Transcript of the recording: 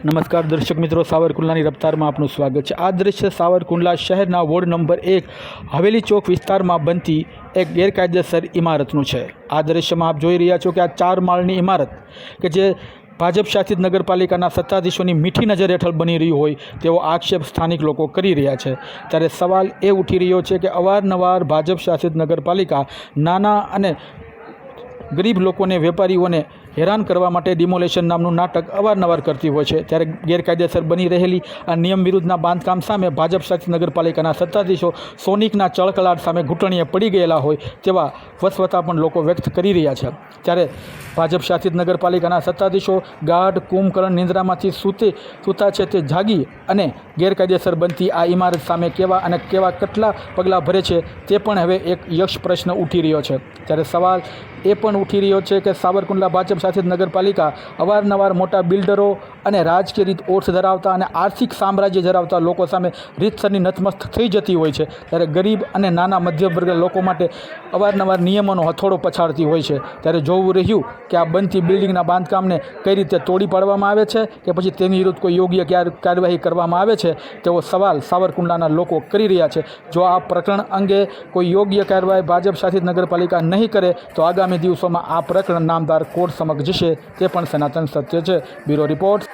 નમસ્કાર દર્શક મિત્રો, સાવરકુંડલાની રફતારમાં આપનું સ્વાગત છે. આ દ્રશ્ય સાવરકુંડલા શહેરના વોર્ડ નંબર એક, હવેલી ચોક વિસ્તારમાં બનતી એક ગેરકાયદેસર ઇમારતનું છે. આ દ્રશ્યમાં આપ જોઈ રહ્યા છો કે આ ચાર માળની ઇમારત કે જે ભાજપ શાસિત નગરપાલિકાના સત્તાધીશોની મીઠી નજર હેઠળ બની રહ્યું હોય, તેવો આક્ષેપ સ્થાનિક લોકો કરી રહ્યા છે. ત્યારે સવાલ એ ઉઠી રહ્યો છે કે અવારનવાર ભાજપ શાસિત નગરપાલિકા નાના અને ગરીબ લોકોને, વેપારીઓને હેરાન કરવા માટે ડિમોલેશન નામનું નાટક અવારનવાર કરતી હોય છે. ત્યારે ગેરકાયદેસર બની રહેલી આ નિયમ વિરુદ્ધના બાંધકામ સામે ભાજપ શાસિત નગરપાલિકાના સત્તાધીશો સોનિકના ચળકલાટ સામે ઘૂંટણીએ પડી ગયેલા હોય તેવા વસવતા પણ લોકો વ્યક્ત કરી રહ્યા છે. ત્યારે ભાજપ શાસિત નગરપાલિકાના સત્તાધીશો ગાઢ કુંભકરણ નિંદ્રામાંથી સૂતે, સૂતા છે તે જાગી અને ગેરકાયદેસર બનતી આ ઇમારત સામે કેવા અને કેવા કેટલા પગલાં ભરે છે તે પણ હવે એક યક્ષ પ્રશ્ન ઉઠી રહ્યો છે. ત્યારે સવાલ એ પણ ઉઠી રહ્યો છે કે સાવરકુંડલા ભાજપ શાસિત નગરપાલિકા અવારનવાર મોટા બિલ્ડરો અને રાજકીય રીત ઓઠ ધરાવતા અને આર્થિક સામ્રાજ્ય ધરાવતા લોકો સામે રીતસરની નતમસ્ત થઈ જતી હોય છે. ત્યારે ગરીબ અને નાના મધ્યમ વર્ગ લોકો માટે અવારનવાર નિયમોનો હથોડો પછાડતી હોય છે. ત્યારે જોવું રહ્યું કે આ બનતી બિલ્ડિંગના બાંધકામને કઈ રીતે તોડી પાડવામાં આવે છે કે પછી તેની વિરુદ્ધ કોઈ યોગ્ય કાર્યવાહી કરવામાં આવે છે? તેવો સવાલ સાવરકુંડલાના લોકો કરી રહ્યા છે. જો આ પ્રકરણ અંગે કોઈ યોગ્ય કાર્યવાહી ભાજપ શાસિત નગરપાલિકા નહીં કરે તો આગામી દિવસોમાં આ પ્રકરણ નામદાર કોર્ટ સમક્ષ જશે, તે પણ સનાતન સત્ય છે. Bureau report.